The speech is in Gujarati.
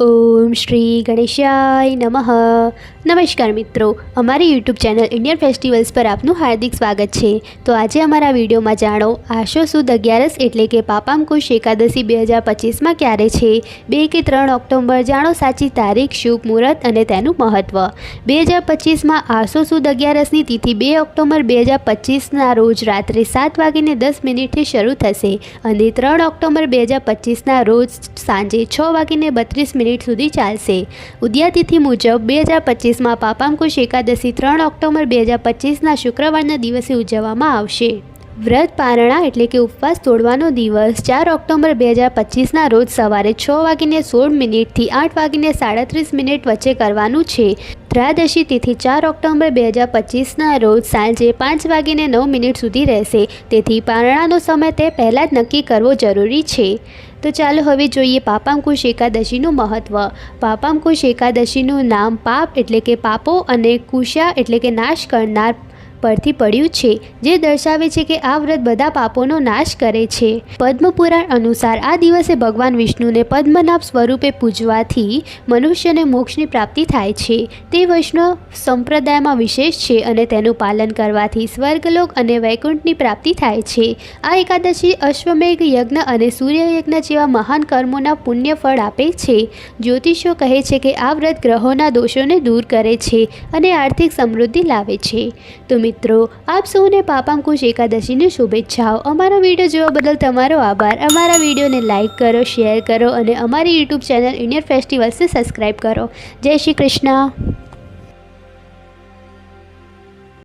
ઓમ શ્રી ગણેશાય નમઃ. નમસ્કાર મિત્રો, અમારી યુટ્યુબ ચેનલ ઇન્ડિયન ફેસ્ટિવલ્સ પર આપનું હાર્દિક સ્વાગત છે. તો આજે અમારા વિડીયોમાં જાણો, આશો સુદ અગિયારસ એટલે કે પાપામકુશ એકાદશી બે હજાર પચીસમાં ક્યારે છે? બે કે ત્રણ ઓક્ટોબર, જાણો સાચી તારીખ, શુભ મુહૂર્ત અને તેનું મહત્ત્વ બે હજાર પચીસમાં આશો સુદ અગિયારસની તિથિ બે ઓક્ટોબર બે હજાર પચીસના રોજ રાત્રે સાત વાગીને દસ મિનિટથી શરૂ થશે અને ત્રણ ઓક્ટોબર બે હજાર પચીસના રોજ સાંજે છ વાગીને બત્રીસ મિનિટ સુધી ચાલશે. ઉદ્યાતિથિ મુજબ બે હજાર પચીસમાં પાપાંકુશ એકાદશી ત્રણ ઓક્ટોબર બે હજાર પચીસના શુક્રવારના દિવસે ઉજવવામાં આવશે. વ્રત પારણા એટલે કે ઉપવાસ તોડવાનો દિવસ ચાર ઓક્ટોબર બે હજાર પચીસના રોજ સવારે છ વાગીને સોળ મિનિટથી આઠ વાગીને સાડત્રીસ મિનિટ વચ્ચે કરવાનું છે. ત્રાદશી તિથિ ચાર ઓક્ટોબર બે હજાર પચીસના રોજ સાંજે પાંચ વાગીને નવ મિનિટ સુધી રહેશે. તેથી પારણાનો સમય તે પહેલાં જ નક્કી કરવો જરૂરી છે. તો ચાલો હવે જોઈએ પાપાંકુશ એકાદશીનું મહત્ત્વ પાપાંકુશ એકાદશીનું નામ પાપ એટલે કે પાપો અને કુશા એટલે કે નાશ કરનાર પરથી પડ્યું છે, જે દર્શાવે છે કે આ વ્રત બધા પાપોનો નાશ કરે છે. પદ્મપુરાણ અનુસાર આ દિવસે ભગવાન વિષ્ણુને પદ્મનાભ સ્વરૂપે પૂજવાથી મનુષ્યને મોક્ષની પ્રાપ્તિ થાય છે. તે વૈષ્ણવ સંપ્રદાયમાં વિશેષ છે અને તેનું પાલન કરવાથી સ્વર્ગલોક અને વૈકુંઠની પ્રાપ્તિ થાય છે. આ એકાદશી અશ્વમેઘ યજ્ઞ અને સૂર્યયજ્ઞ જેવા મહાન કર્મોના પુણ્ય ફળ આપે છે. જ્યોતિષો કહે છે કે આ વ્રત ગ્રહોના દોષોને દૂર કરે છે અને આર્થિક સમૃદ્ધિ લાવે છે. તો મિત્રો, આપ સૌને પાપાંકુશ એકાદશીની શુભેચ્છાઓ. અમારો વીડિયો જોવા બદલ તમારો આભાર. અમારા વિડીયોને લાઇક કરો, શેર કરો અને અમારી યુટ્યુબ ચેનલ ઇન્ડિયન ફેસ્ટિવલ્સને સબસ્ક્રાઈબ કરો. જય શ્રી કૃષ્ણ.